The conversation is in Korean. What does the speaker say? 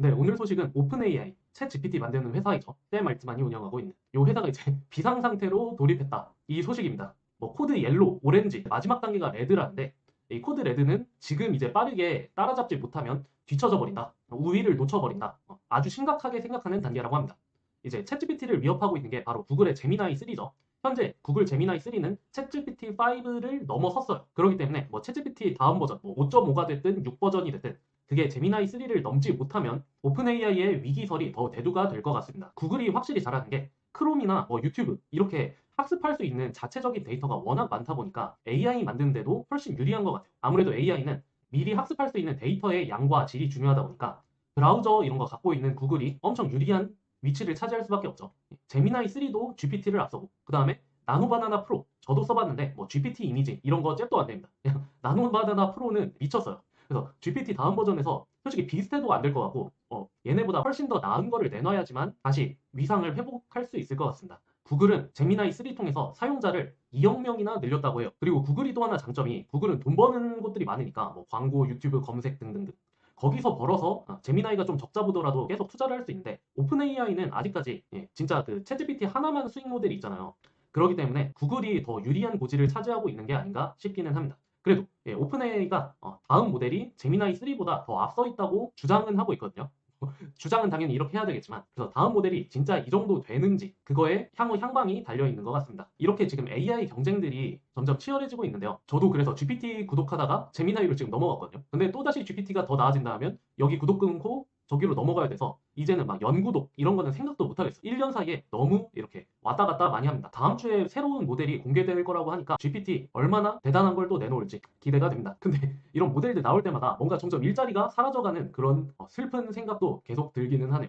네, 오늘 소식은 오픈 AI, 챗 GPT 만드는 회사이죠. 샘 알트만이 운영하고 있는. 이 회사가 이제 비상 상태로 돌입했다. 이 소식입니다. 뭐 코드 옐로, 오렌지, 마지막 단계가 레드라는데 이 코드 레드는 지금 이제 빠르게 따라잡지 못하면 뒤처져 버린다. 우위를 놓쳐버린다. 어, 아주 심각하게 생각하는 단계라고 합니다. 이제 챗 GPT를 위협하고 있는 게 바로 구글의 제미나이 3죠. 현재 구글 제미나이 3는 챗 GPT 5를 넘어섰어요. 그렇기 때문에 뭐 챗 GPT 다음 버전, 뭐 5.5가 됐든 6버전이 됐든 그게 제미나이 3를 넘지 못하면 오픈 AI의 위기설이 더 대두가 될 것 같습니다. 구글이 확실히 잘하는 게 크롬이나 뭐 유튜브 이렇게 학습할 수 있는 자체적인 데이터가 워낙 많다 보니까 AI 만드는데도 훨씬 유리한 것 같아요. 아무래도 AI는 미리 학습할 수 있는 데이터의 양과 질이 중요하다 보니까 브라우저 이런 거 갖고 있는 구글이 엄청 유리한 위치를 차지할 수밖에 없죠. 제미나이 3도 GPT를 앞서고 그 다음에 나노바나나 프로 저도 써봤는데 뭐 GPT 이미지 이런 거 잽도 안 됩니다. 나노바나나 프로는 미쳤어요. 그래서 GPT 다음 버전에서 솔직히 비슷해도 안 될 것 같고 어, 얘네보다 훨씬 더 나은 거를 내놔야지만 다시 위상을 회복할 수 있을 것 같습니다. 구글은 제미나이 3 통해서 사용자를 2억 명이나 늘렸다고 해요. 그리고 구글이 또 하나 장점이 구글은 돈 버는 곳들이 많으니까 뭐 광고, 유튜브 검색 등등등. 거기서 벌어서 아, 제미나이가 좀 적자 보더라도 계속 투자를 할 수 있는데 오픈 AI는 아직까지 예, 진짜 그 챗GPT 하나만 수익 모델이 있잖아요. 그렇기 때문에 구글이 더 유리한 고지를 차지하고 있는 게 아닌가 싶기는 합니다. 그래도 예, 오픈 AI가 어, 다음 모델이 제미나이 3보다 더 앞서 있다고 주장은 하고 있거든요. 주장은 당연히 이렇게 해야 되겠지만 그래서 다음 모델이 진짜 이 정도 되는지 그거에 향후 향방이 달려 있는 것 같습니다. 이렇게 지금 AI 경쟁들이 점점 치열해지고 있는데요. 저도 그래서 GPT 구독하다가 제미나이로 지금 넘어갔거든요. 근데 또다시 GPT가 더 나아진다 하면 여기 구독 끊고 저기로 넘어가야 돼서 이제는 막 연구독 이런 거는 생각도 못 하겠어. 1년 사이에 너무 이렇게 왔다 갔다 많이 합니다. 다음 주에 새로운 모델이 공개될 거라고 하니까 GPT 얼마나 대단한 걸 또 내놓을지 기대가 됩니다. 근데 이런 모델들 나올 때마다 뭔가 점점 일자리가 사라져가는 그런 어, 슬픈 생각도 계속 들기는 하네요.